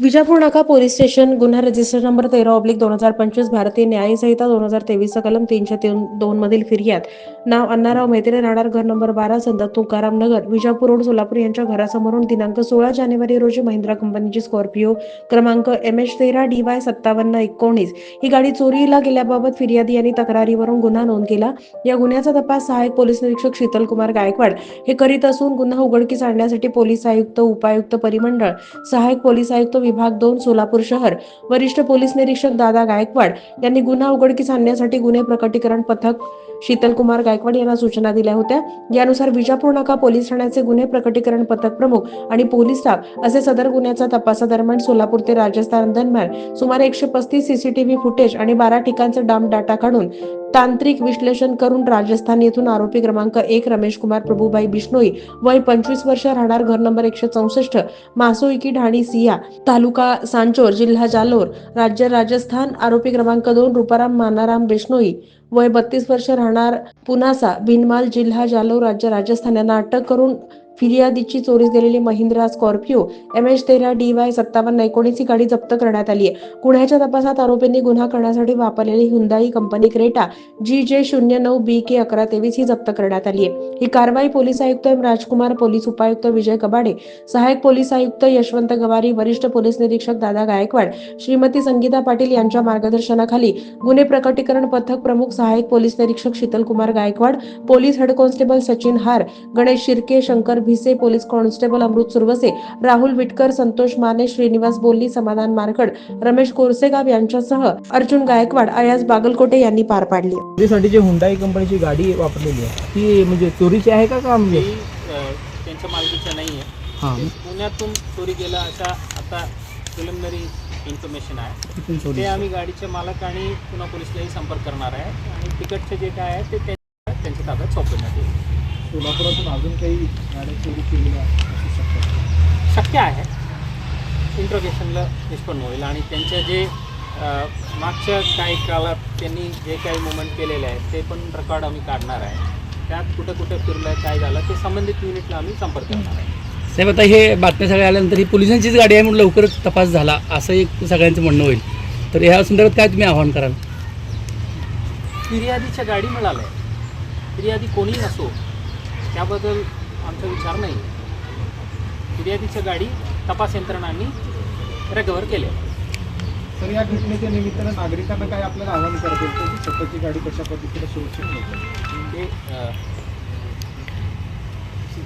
विजापूर नाका police station गुन्हा register number तेरा ऑब्लिक दोन हजार पंचवीस भारतीय न्याय संहिता दोन हजार तेवीस कलम तीनशे तीन दोन मधील फिर्याद. नाव अण्णाराव मैत्रे राहणार घर नंबर बारा संत तुकाराम नगर विजापूर रोड सोलापूर यांच्या घरासमोरून दिनांक सोळा जानेवारी रोजी महिंद्रा कंपनीची स्कॉर्पिओ क्रमांक एम एच तेरा डी वाय सत्तावन्न एकोणीस. ही गाडी चोरीला गेल्याबाबत फिर्यादी यांनी तक्रारीवरून गुन्हा नोंद केला. या गुन्ह्याचा तपास सहाय्यक पोलीस निरीक्षक शीतल कुमार गायकवाड. हे करीत असून गुन्हा उघडकीस आणण्यासाठी पोलीस आयुक्त उपायुक्त परिमंडळ सहाय्यक पोलीस आयुक्त विभाग दोन सोलापूर शहर. वरिष्ठ पोलीस निरीक्षक दादा गायकवाड यांनी गुन्हा उघडकीस आणण्यासाठी गुन्हे प्रकटीकरण पथक शीतल कुमार गायकवाड यांना सूचना दिल्या होत्या. यानुसार विजापूर नाका पोलीस ठाण्याचे गुन्हे प्रकटीकरण पथक प्रमुख आणि पोलीस स्टाफ असे सदर गुन्ह्याच्या तपासादरम्यान सोलापूर ते राजस्थान दरम्यान सुमारे एकशे पस्तीस सीसीटीव्ही फुटेज आणि बारा ठिकाणचा डाम डाटा काढून तांत्रिक विश्लेषण करून राजस्थान येथून आरोपी क्रमांक एक रमेश कुमार प्रभुबाई बिश्नोई वय पंचवीस वर्ष राहणार घर नंबर एकशे चौसष्ट मासोईकी ढाणी सिया तालुका सांचोर जिल्हा जालोर राज्य राजस्थान आरोपी क्रमांक दोन रुपाराम मानाराम बिश्नोई वय बत्तीस वर्ष राहणार पुनासा बिनमाल जिल्हा जालोर राज्य राजस्थान यांना अटक करून फिर्यादीची चोरीस गेलेली महिंद्रा स्कॉर्पिओ एम एच तेरा डी वाय सत्तावन्न एकोणीस ही गाडी जप्त करण्यात आली आहे. गुन्ह्याच्या तपासात आरोपींनी गुन्हा करण्यासाठी वापरलेली हुंदाई कंपनी क्रेटा जी जे शून्य नऊ बी के अकरा तेवीस ही जप्त करण्यात आली आहे. ही कारवाई पोलीस आयुक्त एम राजकुमार पोलीस उपायुक्त विजय कबाडे सहाय्यक पोलीस आयुक्त यशवंत गवारी वरिष्ठ पोलीस निरीक्षक दादा गायकवाड श्रीमती संगीता पाटील यांच्या मार्गदर्शनाखाली गुन्हे प्रकटीकरण पथक प्रमुख सहाय्यक पोलीस निरीक्षक Sheetal Kumar Gaikwad police head constable Sachin हार गणेश शिर्के शंकर भिसे पोलीस कॉन्स्टेबल अमृत सुरवसे राहुल विटकर संतोष माने श्रीनिवास बोल्ली समाधान मारकड रमेश कोरसेगाव यांच्यासह अर्जुन गायकवाड अयाज बागलकोटे यांनी पार पाडली. त्यासाठी जे हुंडाई कंपनीची गाडी वापरलेली आहे ती म्हणजे चोरीची आहे का का म्हणजे? त्यांच्या मालकीचं नाही आहे. हां. पुण्यातून चोरी गेला अशा आता प्रिलिमिनरी इन्फॉर्मेशन आहे. ते आम्ही गाडीचे मालक आणि पुन्हा पोलिसलाही संपर्क करणार आहे. आणि तिकडचे जे काय आहे ते त्यांच्या त्यांच्या ताब्यात सोपवण्यात येईल. सोलापुरातून अजून काही गाड्या चोरी केलेल्या असू शकतात शक्य आहे. इंट्रोगेशनला निष्पन्न होईल आणि त्यांचे जे मागच्या काही काळात त्यांनी जे काही मुवमेंट केलेले आहेत ते पण रेकॉर्ड आम्ही काढणार आहे. त्यात कुठे कुठे फिरलं काय झालं ते संबंधित युनिटला आम्ही संपर्क करणार आहे. साहेब आता हे बातम्या सगळ्या आल्यानंतर ही पोलिसांचीच गाडी आहे म्हणून लवकरच तपास झाला असं एक सगळ्यांचं म्हणणं होईल. तर ह्या संदर्भात काय तुम्ही आव्हान कराल? फिर्यादीच्या गाडी मिळाल्या. आहे फिर्यादी कोणीही असो त्याबद्दल आमचा विचार नाही. फिर्यादीच्या गाडी तपास यंत्रणांनी रिकवर केल्या. तर या घटनेच्या निमित्तानं नागरिकांना काय आपल्याला आव्हान करता येईल? की स्वतःची गाडी कशा पद्धतीने सुरक्षित ते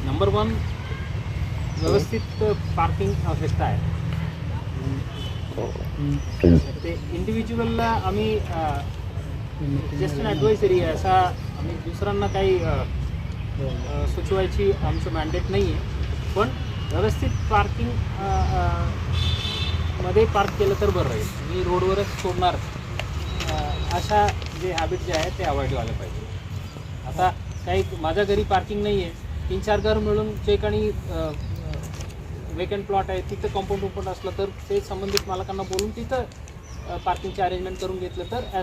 नंबर वन व्यवस्थित पार्किंग आवश्यकता आहे. ते इंडिव्हिज्युअलला आम्ही जस्ट आहे. असा आम्ही दुसऱ्यांना काही हो, सुचवायची आमचं मॅन्डेट नाही आहे पण व्यवस्थित पार्किंगमध्ये पार्क केलं तर बरं राहील. मी रोडवरच सोडणार. अशा जे हॅबिट जे आहे ते अवॉइड व्हायला पाहिजे. आता काही माझ्या घरी पार्किंग नाही आहे तीन चार घर मिळून जे काही वेकंट प्लॉट आहे तिथं कॉम्पाऊंड वम्पाऊंड असलं तर ते संबंधित मालकांना बोलून तिथं पार्किंगचे अरेंजमेंट करून घेतलं तर ॲज